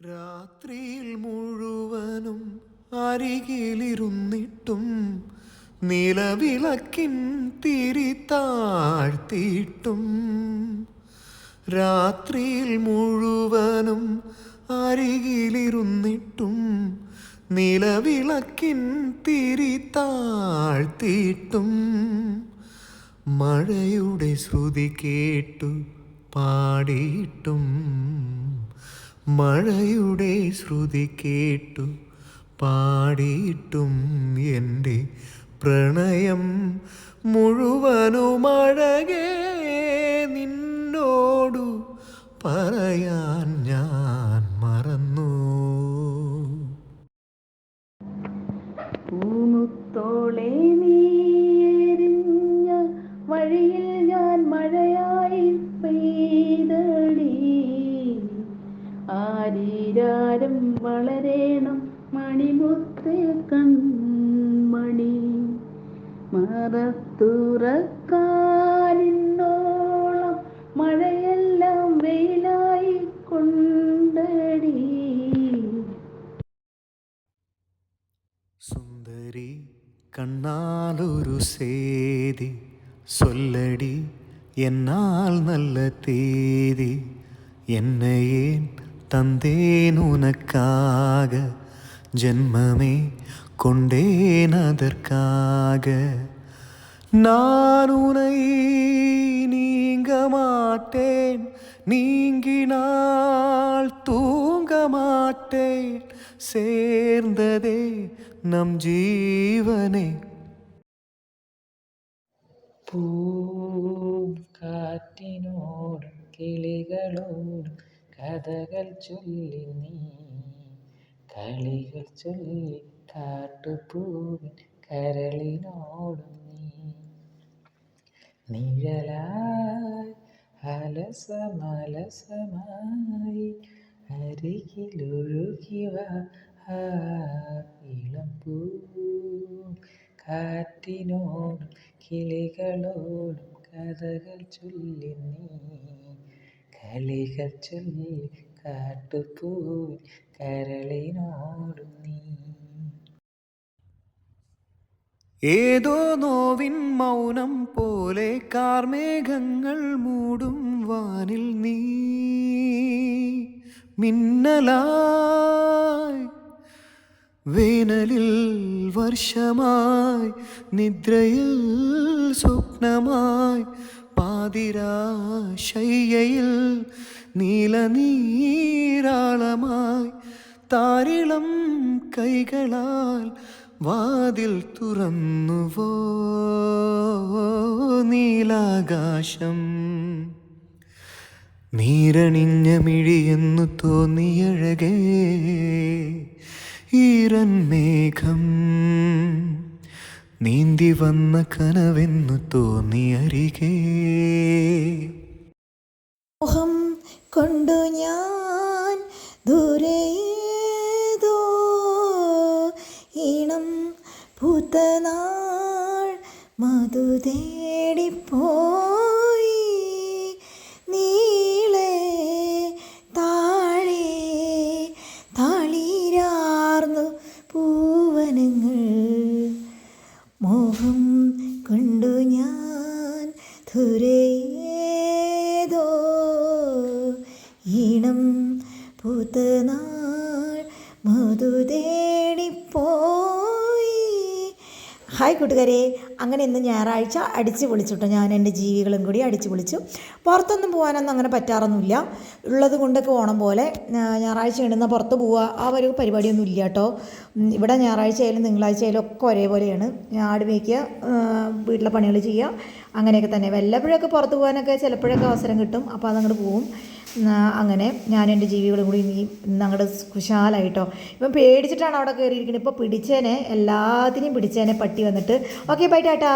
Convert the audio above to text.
രാത്രിയിൽ മുഴുവനും അരികിലിരുന്നിട്ടും നിലവിളക്കിൻ തിരി താഴ്ത്തിയിട്ടും രാത്രിയിൽ മുഴുവനും അരികിലിരുന്നിട്ടും നിലവിളക്കിൻ തിരി താഴ്ത്തിയിട്ടും മഴയുടെ ശ്രുതി കേട്ടു പാടിയിട്ടും മഴയുടെ ശ്രുതി കേട്ടു പാടിയിട്ടും എന്റെ പ്രണയം മുഴുവനുമഴകേ നിന്നോടു പറയാൻ ഞാൻ മറന്നു. ആരീരാരം വളരേണം മണിമുത്ത് കൺമണി മറത്തുറക്കാലിന്നോളം മഴയെല്ലാം വെയിലായി കൊണ്ടടി സുന്ദരി കണ്ണാലൊരു சேதி சொல்லடி என்னால் நல்ல தேதி என்னை ஏன் தந்தேன் உனக்காக. ஜென்மமே கொண்டேன் அதற்காக. நான் உனை நீங்க மாட்டேன் நீங்கினால் தூங்க மாட்டேன். சேர்ந்ததே நம் ஜீவனே. பூ காற்றினோடும் கிளிகளோடும் കഥകൾ ചൊല്ലി നീ കളികൾ ചൊല്ലി കാട്ടുപൂവിൻ കരളിനോടും നീ. നിഴലായി അലസമലസമായി അരികിലൊഴുകിവ ഇളം കാറ്റിനോടും കിളികളോടും കഥകൾ ചൊല്ലി നീ. കളികൾ ചൊല്ലി കാട്ടുപൂവിൻ കരളിനോടും നീ. ഏതോ നോവിൻ മൗനം പോലെ കാർമേഘങ്ങൾ മൂടും വാനിൽ നീ. മിന്നലായി വേനലിൽ വർഷമായി നിദ്രയിൽ സ്വപ്നമായി പാതിരാശയ്യയിൽ നീലനീരാളമായി താരിളം കൈകളാൽ വാതിൽ തുറന്നുവോ നീലാകാശം. നീരണിഞ്ഞ മിഴിയെന്നു തോന്നിയഴകേ ഈരൻ മേഘം. നീന്തി വന്ന കനവെന്നു തോന്നി അരികേ മോഹം കൊണ്ടു ഞാൻ ദൂരേതോ ഈണം പൂത്തനാൾ മധു തേടിപ്പോയി ദൂരേതോ ഈണം പൂത്തനാൾ ഹായ് കൂട്ടുകാരെ. അങ്ങനെ ഇന്ന് ഞായറാഴ്ച അടിച്ച് പൊളിച്ചുട്ടോ. ഞാൻ എന്റെ ജീവികളും കൂടി അടിച്ച് പൊളിച്ചു. പുറത്തൊന്നും പോകാനൊന്നും അങ്ങനെ പറ്റാറൊന്നുമില്ല. ഉള്ളത് കൊണ്ടൊക്കെ ഓണം പോലെ ഞായറാഴ്ച ഇടുന്ന പുറത്ത് പോവുക ആ ഒരു പരിപാടിയൊന്നും ഇല്ല കേട്ടോ ഇവിടെ ഞായറാഴ്ച ആയാലും തിങ്കളാഴ്ച ആയാലും ഒക്കെ ഒരേപോലെയാണ്. ആട് വീട്ടിലെ പണികൾ ചെയ്യുക അങ്ങനെയൊക്കെ തന്നെ. വല്ലപ്പോഴൊക്കെ പുറത്ത് പോകാനൊക്കെ ചിലപ്പോഴൊക്കെ അവസരം കിട്ടും. അപ്പോൾ അതങ്ങോട്ട് പോവും. അങ്ങനെ ഞാൻ എന്റെ ജീവികളും കൂടി ഇനി ഞങ്ങളുടെ കുശാലായിട്ടോ. ഇപ്പം പേടിച്ചിട്ടാണ് അവിടെ കയറിയിരിക്കുന്നത് ഇപ്പോൾ പിടിച്ചേനെ എല്ലാത്തിനെയും പിടിച്ചേനെ പട്ടി വന്നിട്ട്. Okay bye tata.